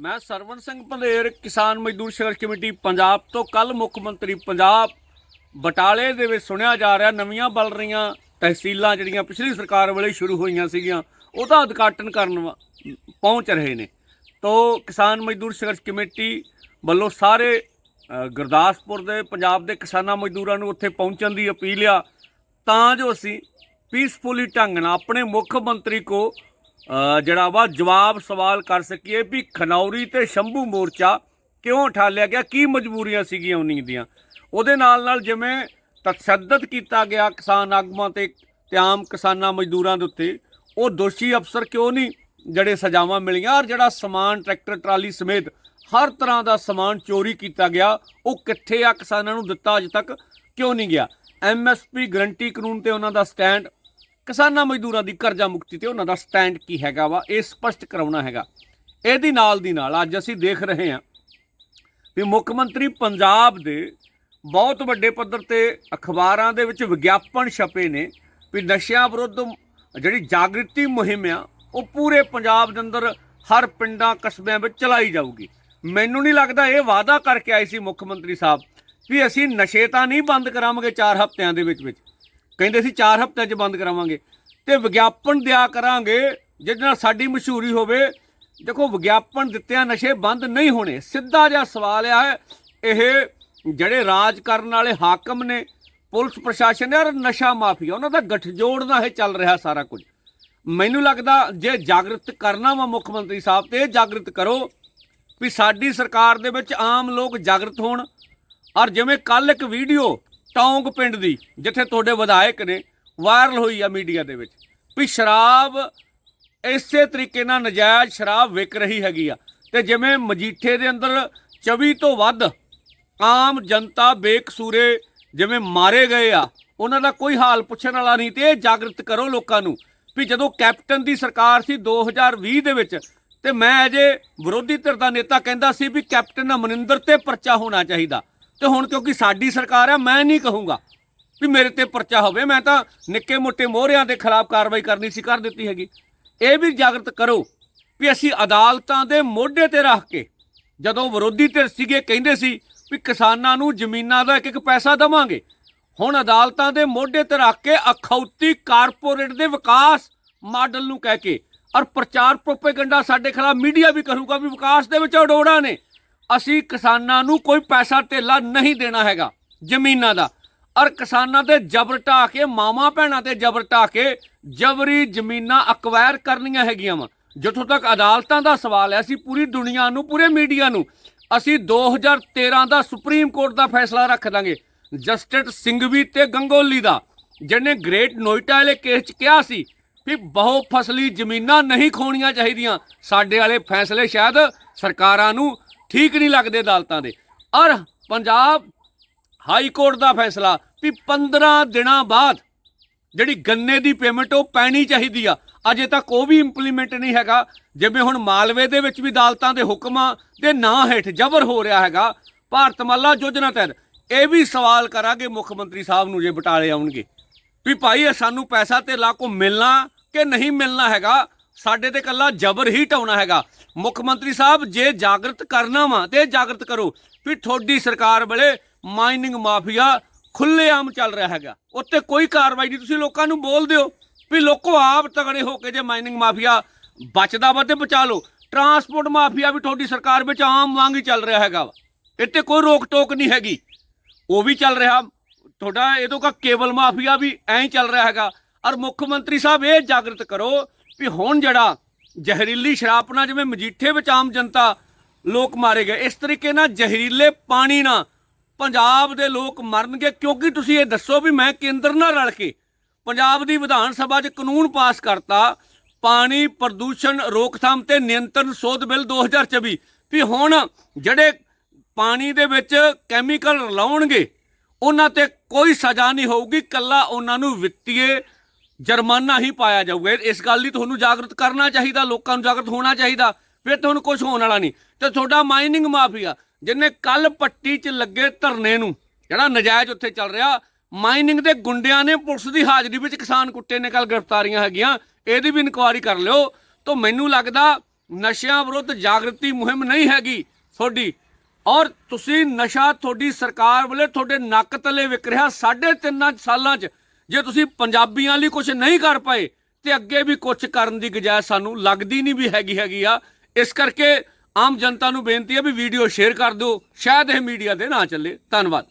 ਮੈਂ ਸਰਵਣ ਸਿੰਘ ਪੰਧੇਰ ਕਿਸਾਨ ਮਜ਼ਦੂਰ ਸੰਘਰਸ਼ ਕਮੇਟੀ, ਪੰਜਾਬ ਤੋਂ ਕੱਲ ਮੁੱਖ ਮੰਤਰੀ ਪੰਜਾਬ। ਬਟਾਲੇ ਦੇ ਵਿੱਚ ਸੁਣਿਆ ਜਾ ਰਿਹਾ, ਨਵੀਆਂ ਬਲ ਰਹੀਆਂ ਤਹਿਸੀਲਾਂ ਜਿਹੜੀਆਂ ਪਿਛਲੀ ਸਰਕਾਰ ਵੇਲੇ ਸ਼ੁਰੂ ਹੋਈਆਂ ਸੀਗੀਆਂ, ਉਹਦਾ ਉਦਘਾਟਨ ਕਰਨ ਵਾ- ਪਹੁੰਚ ਰਹੇ ਨੇ। ਤੋਂ ਕਿਸਾਨ ਮਜ਼ਦੂਰ ਸੰਘਰਸ਼ ਕਮੇਟੀ ਵੱਲੋਂ ਸਾਰੇ ਗੁਰਦਾਸਪੁਰ ਦੇ, ਪੰਜਾਬ ਦੇ ਕਿਸਾਨਾਂ ਮਜ਼ਦੂਰਾਂ ਨੂੰ ਉੱਥੇ ਪਹੁੰਚਣ ਦੀ ਅਪੀਲ ਆ। ਤਾਂ ਜੋ ਅਸੀਂ ਪੀਸਫੁਲੀ ਢੰਗ ਨਾਲ ਆਪਣੇ ਮੁੱਖ ਮੰਤਰੀ ਕੋ ਜਿਹੜਾ ਵਾ, ਜਵਾਬ ਸਵਾਲ ਕਰ ਸਕੀਏ ਵੀ ਖਨੌਰੀ ਤੇ ਸ਼ੰਭੂ ਮੋਰਚਾ ਕਿਉਂ ਠਾਲਿਆ ਗਿਆ? ਕੀ ਮਜਬੂਰੀਆਂ ਸੀਗੀਆਂ ਉਨੀ ਦੀਆਂ? ਉਹਦੇ ਨਾਲ ਨਾਲ ਜਿਵੇਂ ਤਸ਼ੱਦਦ ਕੀਤਾ ਗਿਆ ਕਿਸਾਨ ਆਗੂਆਂ ਤੇ ਤੇ ਆਮ ਕਿਸਾਨਾਂ ਮਜ਼ਦੂਰਾਂ ਦੇ ਉੱਤੇ, ਉਹ ਦੋਸ਼ੀ ਅਫਸਰ ਕਿਉਂ ਨਹੀਂ ਜਿਹੜੇ ਸਜ਼ਾਵਾਂ ਮਿਲੀਆਂ? ਔਰ ਜਿਹੜਾ ਸਮਾਨ, ਟਰੈਕਟਰ, ਟਰਾਲੀ ਸਮੇਤ ਹਰ ਤਰ੍ਹਾਂ ਦਾ ਸਮਾਨ ਚੋਰੀ ਕੀਤਾ ਗਿਆ, ਉਹ ਕਿੱਥੇ ਆ? ਕਿਸਾਨਾਂ ਨੂੰ ਦਿੱਤਾ ਅਜੇ ਤੱਕ ਕਿਉਂ ਨਹੀਂ ਗਿਆ? ਐਮਐਸਪੀ ਗਰੰਟੀ ਕਾਨੂੰਨ ਤੇ ਉਹਨਾਂ ਦਾ ਸਟੈਂਡ ਕਿਸਾਨਾਂ ਮਜ਼ਦੂਰਾਂ ਦੀ ਕਰਜ਼ਾ ਮੁਕਤੀ ਤੇ ਉਹਨਾਂ ਦਾ ਸਟੈਂਡ ਕੀ ਹੈਗਾ ਵਾ, ਇਹ ਸਪਸ਼ਟ ਕਰਾਉਣਾ ਹੈਗਾ। ਇਹਦੀ ਨਾਲ ਦੀ ਨਾਲ ਅੱਜ ਅਸੀਂ ਦੇਖ ਰਹੇ ਹਾਂ ਵੀ ਮੁੱਖ ਮੰਤਰੀ ਪੰਜਾਬ ਦੇ ਬਹੁਤ ਵੱਡੇ ਪੱਧਰ ਤੇ ਅਖਬਾਰਾਂ ਦੇ ਵਿੱਚ ਵਿਗਿਆਪਨ ਛਪੇ ਨੇ ਵੀ ਨਸ਼ਿਆਂ ਵਿਰੁੱਧ ਜਿਹੜੀ ਜਾਗ੍ਰਿਤੀ ਮੁਹਿੰਮ ਆ, ਉਹ ਪੂਰੇ ਪੰਜਾਬ ਦੇ ਅੰਦਰ ਹਰ ਪਿੰਡਾਂ, ਕਸਬਿਆਂ ਵਿੱਚ ਚਲਾਈ ਜਾਊਗੀ। ਮੈਨੂੰ ਨਹੀਂ ਲੱਗਦਾ ਇਹ ਵਾਅਦਾ ਕਰਕੇ ਆਏ ਸੀ ਮੁੱਖ ਮੰਤਰੀ ਸਾਹਿਬ ਵੀ ਅਸੀਂ ਨਸ਼ੇ ਤਾਂ ਨਹੀਂ ਬੰਦ ਕਰਾਵਾਂਗੇ 4 ਹਫ਼ਤਿਆਂ ਦੇ ਵਿੱਚ ਵਿੱਚ। ਕਹਿੰਦੇ ਸੀ 4 ਹਫ਼ਤਿਆਂ 'ਚ ਬੰਦ ਕਰਾਵਾਂਗੇ। ਤੇ ਵਿਗਿਆਪਨ ਦਿਆ ਕਰਾਂਗੇ, ਜਿਹਦੇ ਨਾਲ ਸਾਡੀ ਮਸ਼ਹੂਰੀ ਹੋਵੇ। ਦੇਖੋ, ਵਿਗਿਆਪਨ ਦਿੱਤਿਆਂ ਨਸ਼ੇ ਬੰਦ ਨਹੀਂ ਹੋਣੇ। ਸਿੱਧਾ ਜਿਹਾ ਸਵਾਲ ਆ, ਇਹ ਜਿਹੜੇ ਰਾਜ ਕਰਨ ਵਾਲੇ ਹਾਕਮ ਨੇ, ਪੁਲਿਸ ਪ੍ਰਸ਼ਾਸਨ ਨੇ, ਔਰ ਨਸ਼ਾ ਮਾਫੀਆ, ਉਹਨਾਂ ਦਾ ਗੱਠਜੋੜ ਨਾਲ ਇਹ ਚੱਲ ਰਿਹਾ ਸਾਰਾ ਕੁਝ। ਮੈਨੂੰ ਲੱਗਦਾ ਜੇ ਜਾਗਰਤ ਕਰਨਾ ਵਾ ਮੁੱਖ ਮੰਤਰੀ ਸਾਹਿਬ ਤੇ, ਇਹ ਜਾਗਰਤ ਕਰੋ ਵੀ ਸਾਡੀ ਸਰਕਾਰ ਦੇ ਵਿੱਚ ਆਮ ਲੋਕ ਜਾਗਰਤ ਹੋਣ। ਔਰ ਜਿਵੇਂ ਕੱਲ ਇੱਕ ਵੀਡੀਓ ਟੌਂਗ ਪਿੰਡ ਦੀ, ਜਿੱਥੇ ਤੁਹਾਡੇ ਵਿਧਾਇਕ ਨੇ ਵਾਇਰਲ ਹੋਈ ਆ ਮੀਡੀਆ ਦੇ ਵਿੱਚ ਵੀ ਸ਼ਰਾਬ ਇਸੇ ਤਰੀਕੇ ਨਾਲ ਨਜਾਇਜ਼ ਸ਼ਰਾਬ ਵਿਕ ਰਹੀ ਹੈਗੀ ਆ। ਤੇ ਜਿਵੇਂ ਮਜੀਠੇ ਦੇ ਅੰਦਰ 24 ਤੋਂ ਵੱਧ ਆਮ ਜਨਤਾ ਬੇਕਸੂਰੇ ਜਿਵੇਂ ਮਾਰੇ ਗਏ ਆ, ਉਹਨਾਂ ਦਾ ਕੋਈ ਹਾਲ ਪੁੱਛਣ ਵਾਲਾ ਨਹੀਂ ਤੇ ਇਹ ਜਾਗਰਤ ਕਰੋ ਲੋਕਾਂ ਨੂੰ ਵੀ ਜਦੋਂ ਕੈਪਟਨ ਦੀ ਸਰਕਾਰ ਸੀ 2020 ਦੇ ਵਿੱਚ ਤੇ ਮੈਂ ਅਜੇ ਵਿਰੋਧੀ ਧਿਰ ਦਾ ਨੇਤਾ ਕਹਿੰਦਾ ਸੀ ਵੀ ਕੈਪਟਨ ਅਮਰਿੰਦਰ ਤੇ ਪਰਚਾ ਹੋਣਾ ਚਾਹੀਦਾ। ਤੇ ਹੁਣ ਕਿਉਂਕਿ ਸਾਡੀ ਸਰਕਾਰ ਆ, ਮੈਂ ਨਹੀਂ ਕਹੂੰਗਾ ਵੀ ਮੇਰੇ ਤੇ ਪਰਚਾ ਹੋਵੇ। ਮੈਂ ਤਾਂ ਨਿੱਕੇ ਮੋਟੇ ਮੋਹਰਿਆਂ ਦੇ ਖਿਲਾਫ ਕਾਰਵਾਈ ਕਰਨੀ ਸੀ, ਕਰ ਦਿੱਤੀ ਹੈਗੀ। ਇਹ ਵੀ ਜਾਗਰਤ ਕਰੋ ਵੀ ਅਸੀਂ ਅਦਾਲਤਾਂ ਦੇ ਮੋਢੇ ਤੇ ਰੱਖ ਕੇ ਜਦੋਂ ਵਿਰੋਧੀ ਧਿਰ ਸੀਗੇ, ਕਹਿੰਦੇ ਸੀ ਵੀ ਕਿਸਾਨਾਂ ਨੂੰ ਜ਼ਮੀਨਾਂ ਦਾ ਇੱਕ ਇੱਕ ਪੈਸਾ ਦਵਾਂਗੇ। ਹੁਣ ਅਦਾਲਤਾਂ ਦੇ ਮੋਢੇ ਤੇ ਰੱਖ ਕੇ ਅਖੌਤੀ ਕਾਰਪੋਰੇਟ ਦੇ ਵਿਕਾਸ ਮਾਡਲ ਨੂੰ ਕਹਿ ਕੇ ਔਰ ਪ੍ਰਚਾਰ ਪ੍ਰੋਪੇਗੈਂਡਾ ਸਾਡੇ ਖਿਲਾਫ ਮੀਡੀਆ ਵੀ ਕਰੂਗਾ ਵੀ ਵਿਕਾਸ ਦੇ ਵਿੱਚ ਅਡੋੜਾ ਨੇ। ਅਸੀਂ ਕਿਸਾਨਾਂ ਨੂੰ ਕੋਈ ਪੈਸਾ ਧੇਲਾ ਨਹੀਂ ਦੇਣਾ ਹੈਗਾ ਜ਼ਮੀਨਾਂ ਦਾ। ਔਰ ਕਿਸਾਨਾਂ ਤੇ ਜ਼ਬਰ ਢਾ ਕੇ, ਮਾਵਾਂ ਭੈਣਾਂ ਤੇ ਜ਼ਬਰ ਢਾ ਕੇ ਜਬਰੀ ਜ਼ਮੀਨਾਂ ਅਕਵਾਇਰ ਕਰਨੀਆਂ ਹੈਗੀਆਂ ਵਾ। ਜਿੱਥੋਂ ਤੱਕ ਅਦਾਲਤਾਂ ਦਾ ਸਵਾਲ ਹੈ, ਅਸੀਂ ਪੂਰੀ ਦੁਨੀਆ ਨੂੰ, ਪੂਰੇ ਮੀਡੀਆ ਨੂੰ, ਅਸੀਂ 2013 ਦਾ ਸੁਪਰੀਮ ਕੋਰਟ ਦਾ ਫੈਸਲਾ ਰੱਖ ਦਾਂਗੇ। ਜਸਟਿਸ ਸਿੰਘਵੀ ਤੇ ਗੰਗੋਲੀ ਦਾ, ਜਿਹਨੇ ਗ੍ਰੇਟ ਨੋਇਟਾ ਵਾਲੇ ਕੇਸ 'ਚ ਕਿਹਾ ਸੀ ਵੀ ਬਹੁ ਫਸਲੀ ਜ਼ਮੀਨਾਂ ਨਹੀਂ ਖੋਣੀਆਂ ਚਾਹੀਦੀਆਂ। ਸਾਡੇ ਵਾਲੇ ਫੈਸਲੇ ਸ਼ਾਇਦ ਸਰਕਾਰਾਂ ਨੂੰ ਠੀਕ ਨਹੀਂ ਲੱਗਦੇ ਅਦਾਲਤਾਂ ਦੇ। ਔਰ ਪੰਜਾਬ ਹਾਈ ਕੋਰਟ ਦਾ ਫੈਸਲਾ ਵੀ 15 ਦਿਨਾਂ ਬਾਅਦ ਜਿਹੜੀ ਗੰਨੇ ਦੀ ਪੇਮੈਂਟ ਉਹ ਪੈਣੀ ਚਾਹੀਦੀ ਆ। ਅਜੇ ਤੱਕ ਉਹ ਵੀ ਇੰਪਲੀਮੈਂਟ ਨਹੀਂ ਹੈਗਾ। ਜਿਵੇਂ ਹੁਣ ਮਾਲਵੇ ਦੇ ਵਿੱਚ ਵੀ ਅਦਾਲਤਾਂ ਦੇ ਹੁਕਮਾਂ ਦੇ ਨਾਂ ਹੇਠ ਜ਼ਬਰ ਹੋ ਰਿਹਾ ਹੈਗਾ, ਭਾਰਤ ਭਾਰਤਮਾਲਾ ਯੋਜਨਾ ਤਹਿਤ। ਇਹ ਵੀ ਸਵਾਲ ਕਰਾਂਗੇ ਮੁੱਖ ਮੰਤਰੀ ਸਾਹਿਬ ਨੂੰ ਜੇ ਬਟਾਲੇ ਆਉਣਗੇ ਵੀ ਭਾਈ ਇਹ ਸਾਨੂੰ ਪੈਸਾ ਤੇ ਕੋ ਮਿਲਣਾ ਕਿ ਨਹੀਂ ਮਿਲਣਾ ਹੈਗਾ? ਸਾਡੇ ਤੇ ਕੱਲਾ ਜ਼ਬਰ ਹੀ ਢਾਉਣਾ ਹੈਗਾ। ਮੁੱਖ ਮੰਤਰੀ ਸਾਹਿਬ, ਜੇ ਜਾਗਰਤ ਕਰਨਾ ਵਾ ਤੇ ਜਾਗਰਤ ਕਰੋ ਵੀ ਤੁਹਾਡੀ ਸਰਕਾਰ ਵੇਲੇ ਮਾਈਨਿੰਗ ਮਾਫੀਆ ਖੁੱਲ੍ਹੇਆਮ ਚੱਲ ਰਿਹਾ ਹੈਗਾ। ਉੱਤੇ ਕੋਈ ਕਾਰਵਾਈ ਨਹੀਂ, ਤੁਸੀਂ ਲੋਕਾਂ ਨੂੰ ਬੋਲ ਦਿਓ ਵੀ ਲੋਕੋ ਆਪ ਤਗੜੇ ਹੋ ਕੇ ਜੇ ਮਾਈਨਿੰਗ ਮਾਫੀਆ ਬਚਦਾ ਵਾ ਤੇ ਬਚਾ ਲਓ। ਟਰਾਂਸਪੋਰਟ ਮਾਫੀਆ ਵੀ ਤੁਹਾਡੀ ਸਰਕਾਰ ਵਿੱਚ ਆਮ ਵਾਂਗ ਹੀ ਚੱਲ ਰਿਹਾ ਹੈਗਾ ਵਾ। ਇੱਥੇ ਕੋਈ ਰੋਕ ਟੋਕ ਨਹੀਂ ਹੈਗੀ। ਉਹ ਵੀ ਚੱਲ ਰਿਹਾ। ਤੁਹਾਡਾ ਇਹ ਤੋਂ ਕਾ ਕੇਬਲ ਮਾਫੀਆ ਵੀ ਐਂ ਹੀ ਚੱਲ ਰਿਹਾ ਹੈਗਾ। ਔਰ ਮੁੱਖ ਮੰਤਰੀ ਸਾਹਿਬ, ਇਹ ਜਾਗਰਤ ਕਰੋ ਵੀ ਹੁਣ ਜਿਹੜਾ ਜ਼ਹਿਰੀਲੀ ਸ਼ਰਾਬ ਨਾਲ ਜਿਵੇਂ ਮਜੀਠੇ ਵਿੱਚ ਆਮ ਜਨਤਾ ਲੋਕ ਮਾਰੇ ਗਏ, ਇਸ ਤਰੀਕੇ ਨਾਲ ਜ਼ਹਿਰੀਲੇ ਪਾਣੀ ਨਾਲ ਪੰਜਾਬ ਦੇ ਲੋਕ ਮਰਨਗੇ, ਕਿਉਂਕਿ ਤੁਸੀਂ ਇਹ ਦੱਸੋ ਵੀ ਮੈਂ ਕੇਂਦਰ ਨਾਲ ਰਲ ਕੇ ਪੰਜਾਬ ਦੀ ਵਿਧਾਨ ਸਭਾ 'ਚ ਕਾਨੂੰਨ ਪਾਸ ਕਰਤਾ, ਪਾਣੀ ਪ੍ਰਦੂਸ਼ਣ ਰੋਕਥਾਮ ਤੇ ਨਿਯੰਤਰਣ ਸੋਧ ਬਿੱਲ 2024 ਵੀ ਹੁਣ ਜਿਹੜੇ ਪਾਣੀ ਦੇ ਵਿੱਚ ਕੈਮੀਕਲ ਰਲਾਉਣਗੇ, ਉਹਨਾਂ ਤੇ ਕੋਈ ਸਜ਼ਾ ਨਹੀਂ ਹੋਊਗੀ, ਕੱਲਾ ਉਹਨਾਂ ਨੂੰ ਵਿੱਤੀਏ ਜੁਰਮਾਨਾ ਹੀ ਪਾਇਆ ਜਾਊਗਾ। ਇਸ ਗੱਲ ਲਈ ਤੁਹਾਨੂੰ ਜਾਗਰੂਕ ਕਰਨਾ ਚਾਹੀਦਾ, ਲੋਕਾਂ ਨੂੰ ਜਾਗਰੂਕ ਹੋਣਾ ਚਾਹੀਦਾ। ਫਿਰ ਤੁਹਾਨੂੰ ਕੁਝ ਹੋਣ ਵਾਲਾ ਨਹੀਂ। ਤੇ ਤੁਹਾਡਾ ਮਾਈਨਿੰਗ ਮਾਫੀਆ, ਜਿਹਨੇ ਕੱਲ ਪੱਟੀ 'ਚ ਲੱਗੇ ਧਰਨੇ ਨੂੰ, ਜਿਹੜਾ ਨਜਾਇਜ਼ ਉੱਥੇ ਚੱਲ ਰਿਹਾ, ਮਾਈਨਿੰਗ ਦੇ ਗੁੰਡਿਆਂ ਨੇ ਪੁਲਿਸ ਦੀ ਹਾਜ਼ਰੀ ਵਿੱਚ ਕਿਸਾਨ ਕੁੱਟੇ ਨੇ ਕੱਲ ਗ੍ਰਿਫਤਾਰੀਆਂ ਹੈਗੀਆਂ, ਇਹਦੀ ਵੀ ਇਨਕੁਆਇਰੀ ਕਰ ਲਿਓ। ਤਾਂ ਮੈਨੂੰ ਲੱਗਦਾ ਨਸ਼ਿਆਂ ਵਿਰੁੱਧ ਜਾਗਰਤੀ ਮੁਹਿੰਮ ਨਹੀਂ ਹੈਗੀ ਤੁਹਾਡੀ। ਔਰ ਤੁਸੀਂ ਨਸ਼ਾ ਤੁਹਾਡੀ ਸਰਕਾਰ ਵੱਲੇ ਤੁਹਾਡੇ ਨੱਕ ਤਲੇ ਵਿਕ ਰਿਹਾ ਸਾਢੇ ਤਿੰਨਾਂ ਸਾਲਾਂ 'ਚ। ਜੇ ਤੁਸੀਂ ਪੰਜਾਬੀਆਂ ਲਈ ਕੁਝ ਨਹੀਂ ਕਰ ਪਾਏ, ਤੇ ਅੱਗੇ ਵੀ ਕੁਝ ਕਰਨ ਦੀ ਗੁੰਜਾਇਸ਼ ਸਾਨੂੰ ਲੱਗਦੀ ਨਹੀਂ ਵੀ ਹੈਗੀ ਹੈਗੀ ਆ। ਇਸ ਕਰਕੇ ਆਮ ਜਨਤਾ ਨੂੰ ਬੇਨਤੀ ਹੈ ਵੀ ਵੀਡੀਓ ਸ਼ੇਅਰ ਕਰ ਦਿਓ, ਸ਼ਾਇਦ ਇਹ ਮੀਡੀਆ ਦੇ ਨਾ ਚੱਲੇ। ਧੰਨਵਾਦ।